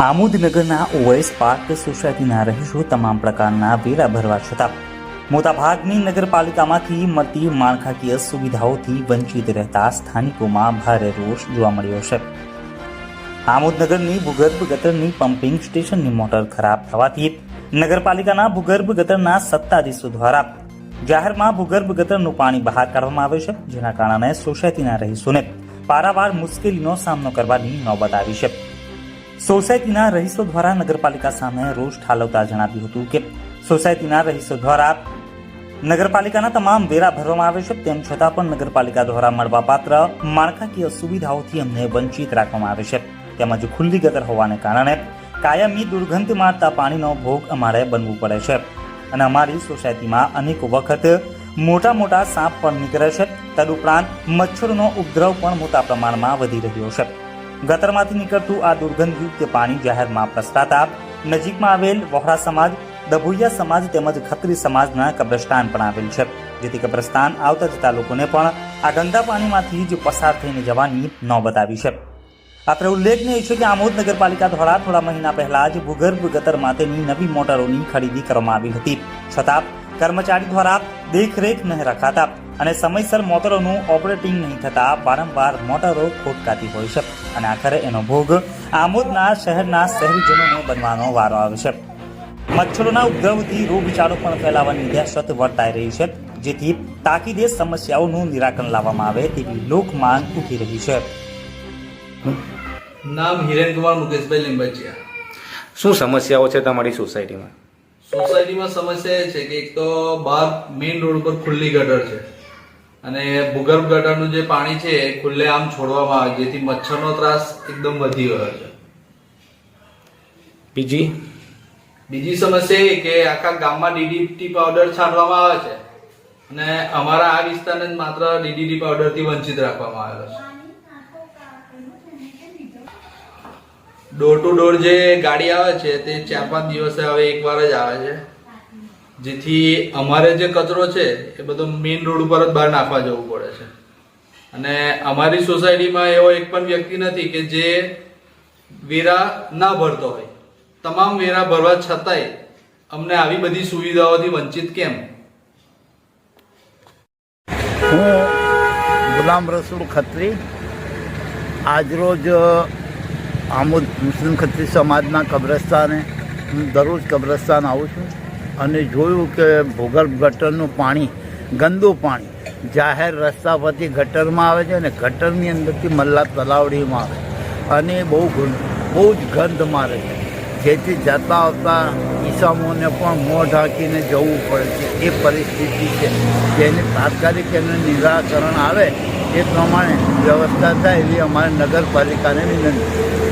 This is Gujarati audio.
આમોદનગરના ઓએસ પાર્ક સોસાયટીના રહીશો તમામ પ્રકારના વેરા ભરવા છતાં મોટાભાગની નગરપાલિકામાંથી મળતી માળખાકીય સુવિધાઓથી વંચિત રહેતા સ્થાનિકોમાં ભારે રોષ જોવા મળ્યો છે. આમોદનગરની ભૂગર્ભ ગટરની પમ્પિંગ સ્ટેશનની મોટર ખરાબ થવાથી નગરપાલિકાના ભૂગર્ભ ગટરના સત્તાધીશો દ્વારા જાહેરમાં ભૂગર્ભ ગટરનું પાણી બહાર કાઢવામાં આવે છે, જેના કારણે સોસાયટીના રહીશોને પારાવાર મુશ્કેલીનો સામનો કરવાની નોબત આવી છે. સોસાયટીના રહીશો દ્વારા નગરપાલિકા સામે રોષ ઠાલવતા જણાવ્યું હતું કે સોસાયટીના રહીશો દ્વારા નગરપાલિકાના તમામ વેરા ભરવામાં આવે છે, તેમ છતાં પણ નગરપાલિકા દ્વારા મળવાપાત્ર માળખાકીય સુવિધાઓથી અમને વંચિત રાખવામાં આવે છે. તેમજ ખુલ્લી ગટર હોવાને કારણે કાયમી દુર્ગંધ મારતા પાણીનો ભોગ અમારે બનવું પડે છે. અને અમારી સોસાયટીમાં અનેક વખત મોટા મોટા સાપ પણ નીકળે છે. તદુપરાંત મચ્છરનો ઉપદ્રવ પણ મોટા પ્રમાણમાં વધી રહ્યો છે. ગટરમાંથી નીકળતું આ દુર્ગંધયુક્ત પાણી જાહેરમાં પ્રસરાતા નજીકમાં આવેલ વહોરા સમાજ દભુયા સમાજ તેમજ ખત્રી સમાજના કબ્રસ્તાન પણ આવેલ છે, જેથી કબ્રસ્તાન આવતા જતા લોકોને પણ આ ગંદા પાણીમાંથી જ પસાર થઈને જવાની નોબત આવી છે. અત્રે ઉલ્લેખનીય છે કે આમોદ નગરપાલિકા દ્વારા થોડા મહિના પહેલા જ ભૂગર્ભ ગટર માટેની નવી મોટરોની ખરીદી કરવામાં આવી હતી. છતાં કર્મચારી દ્વારા દેખરેખ નહીં રખાતા અને સમયસર મોટરોનું ઓપરેટિંગ નહીં થતા વારંવાર મોટરો ખોટકાતી હોય છે. અને આખરે એનો ભોગ આમોદના શહેરના શહેરીજનોને બનવાનો વારો આવે છે. મચ્છરોના ઉપદ્રવથી રોગચાળો પણ ફેલાવાની દહેશત વર્તાઈ રહી છે. જેથી તાકીદે સમસ્યાઓનું નિરાકરણ લાવવામાં આવે તેવી લોકમાંગ ઉઠી રહી છે. નામ હિરેનકુમાર મુકેશભાઈ લીંબચિયા. શું સમસ્યાઓ છે તમારી સોસાયટીમાં? સોસાયટીમાં સમસ્યા એ છે કે એક તો બહાર મેઇન રોડ પર ખુલ્લી ગટર છે. અને ભૂગર્ભ ગટરનું જે પાણી છે એ ખુલ્લે આમ છોડવામાં આવે જેથી મચ્છરનો ત્રાસ એકદમ વધી ગયો છે. બીજી? બીજી સમસ્યા એ કે આખા ગામમાં ડીડીટી પાવડર છાંટવામાં આવે છે. અને અમારા આ વિસ્તારને માત્ર ડીડીટી પાવડરથી વંચિત રાખવામાં આવેલો છે. ડોર ટુ ડોર જે ગાડી આવે છે, તે ચાર પાંચ દિવસે હવે એકવાર જ આવે છે. જેથી અમારે જે કચરો છે, એ બધો મેઇન રોડ ઉપર જ બહાર નાખવા જવું પડે છે. અને અમારી સોસાયટીમાં એવો એક પણ વ્યક્તિ નથી કે જે વેરા ના ભરતો હોય. તમામ વેરા ભરવા છતાંય અમને આવી બધી સુવિધાઓથી વંચિત કેમ? હું ગુલામ રસુલ ખત્રી. આજરોજ આમોદ મુસ્લિમ ખત્રી સમાજના કબ્રસ્તાને હું દરરોજ કબ્રસ્તાન આવું છું અને જોયું કે ભૂગર્ભ ગટરનું પાણી, ગંદુ પાણી જાહેર રસ્તા પરથી ગટરમાં આવે છે અને ગટરની અંદરથી મલ્લા તલાવડીમાં આવે અને બહુ બહુ જ ગંધ મારે છે. જેથી જતા આવતા ઈસામોને પણ મોં ઢાંકીને જવું પડે છે. એ પરિસ્થિતિ છે. જેને તાત્કાલિક એનું નિરાકરણ આવે એ પ્રમાણે વ્યવસ્થા થાય એવી અમારે નગરપાલિકાને વિનંતી